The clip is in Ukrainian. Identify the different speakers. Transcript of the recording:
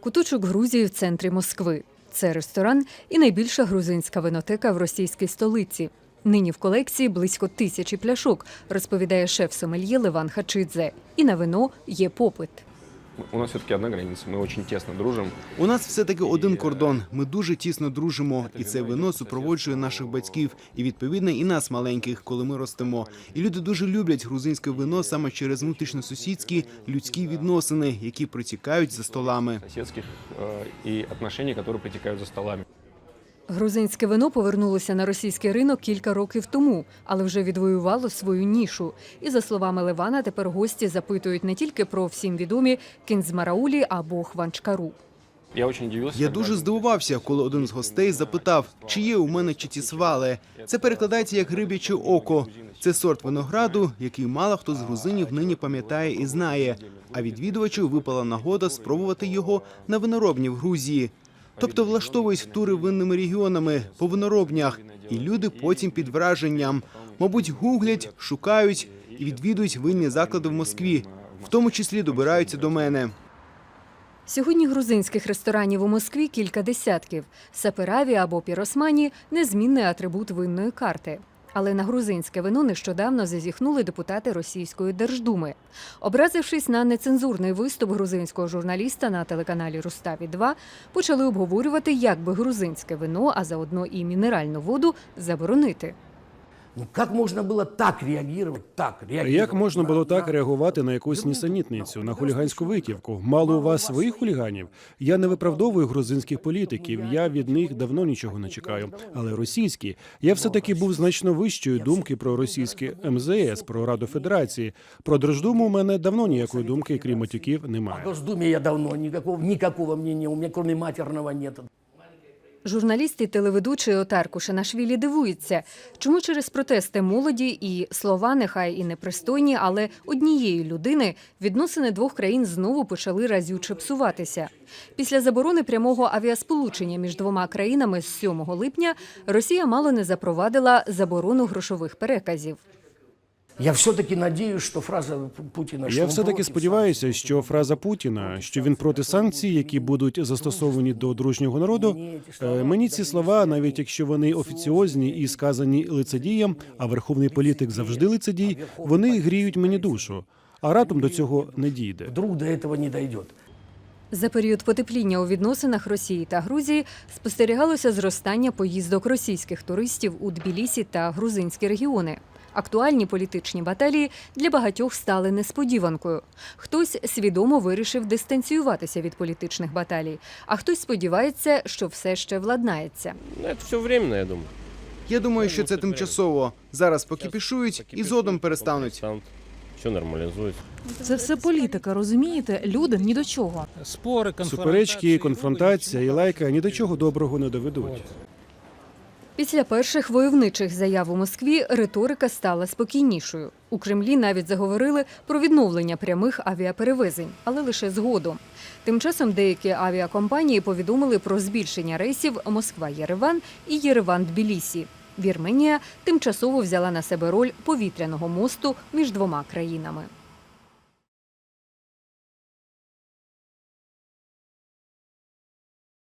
Speaker 1: Куточок Грузії в центрі Москви. Це ресторан і найбільша грузинська винотека в російській столиці. Нині в колекції близько тисячі пляшок, розповідає шеф сомельє Леван Хачидзе. І на вино є попит
Speaker 2: У нас все-таки одна граница, мы очень тесно дружим.
Speaker 3: У нас все таки один кордон. Ми дуже тісно дружимо, і це вино супроводжує наших батьків і відповідно і нас маленьких, коли ми ростемо. І люди дуже люблять грузинське вино саме через внутрішньосусідські людські відносини, які протікають за столами.
Speaker 2: Соседских э, и отношений, которые протекают за столами.
Speaker 1: Грузинське вино повернулося на російський ринок кілька років тому, але вже відвоювало свою нішу. І за словами Левана, тепер гості запитують не тільки про всім відомі кінзмараулі або хванчкару.
Speaker 2: Я очень удивился.
Speaker 3: Дуже здивувався, коли один з гостей запитав, чи є у мене читісвали. Це перекладається як грибяче око. Це сорт винограду, який мало хто з грузинів нині пам'ятає і знає. А відвідувачу випала нагода спробувати його на виноробні в Грузії. Тобто влаштовують тури винними регіонами по виноробнях, і люди потім під враженням, мабуть, гуглять, шукають і відвідують винні заклади в Москві, в тому числі добираються до мене.
Speaker 1: Сьогодні грузинських ресторанів у Москві кілька десятків. Сапераві або піросмані незмінний атрибут винної карти. Але на грузинське вино нещодавно зазіхнули депутати Російської Держдуми. Образившись на нецензурний виступ грузинського журналіста на телеканалі Руставі 2 почали обговорювати, як би грузинське вино, а заодно і мінеральну воду заборонити.
Speaker 4: Ну как можно было так реагировать? Так реагировать.
Speaker 5: Як можна було так реагувати на якусь нісенітницю, на хуліганську витівку? Мало у вас своїх хуліганів? Я не виправдовую грузинських політиків. Я від них давно нічого не чекаю. Але російські я все таки був значно вищої думки про російське МЗС, про Раду Федерації. Про Держдуму у мене давно ніякої думки, крім матюків, немає.
Speaker 4: Госдуме я давно никакого, никакого мнения, у меня кроме матерного нет.
Speaker 1: Журналіст і телеведучий Отар Кушанашвілі дивується, чому через протести молоді і слова нехай і непристойні, але однієї людини відносини двох країн знову почали разюче псуватися. Після заборони прямого авіасполучення між двома країнами з 7 липня Росія мало не запровадила заборону грошових переказів.
Speaker 4: Я все-таки надеюсь, что фраза Путина... что
Speaker 5: Я все таки сподіваюся, що фраза Путіна, що він проти санкцій, які будуть застосовані до дружнього народу, е, мені ці слова, навіть якщо вони офіціозні і сказані лицедієм, а верховний політик завжди лицедій, вони гріють мені душу. А раптом до цього не дійде.
Speaker 4: Вдруг до этого не дойдет.
Speaker 1: За період потепління у відносинах Росії та Грузії спостерігалося зростання поїздок російських туристів у Тбілісі та грузинські регіони. Актуальні політичні баталії для багатьох стали несподіванкою. Хтось свідомо вирішив дистанціюватися від політичних баталій, а хтось сподівається, що все ще владнається.
Speaker 6: Ну, это все временно, я думаю.
Speaker 3: Я думаю, що це тимчасово. Зараз покіпішують і згодом перестануть.
Speaker 6: Все нормализуется.
Speaker 7: Це все політика, розумієте? Люди ні до чого.
Speaker 8: Спори,
Speaker 5: Суперечки, конфронтація і лайка ні до чого доброго не доведуть.
Speaker 1: Після перших войовничих заяв у Москві риторика стала спокійнішою. У Кремлі навіть заговорили про відновлення прямих авіаперевезень, але лише згодом. Тим часом деякі авіакомпанії повідомили про збільшення рейсів Москва-Єреван і Єреван-Тбілісі. Вірменія тимчасово взяла на себе роль повітряного мосту між двома країнами.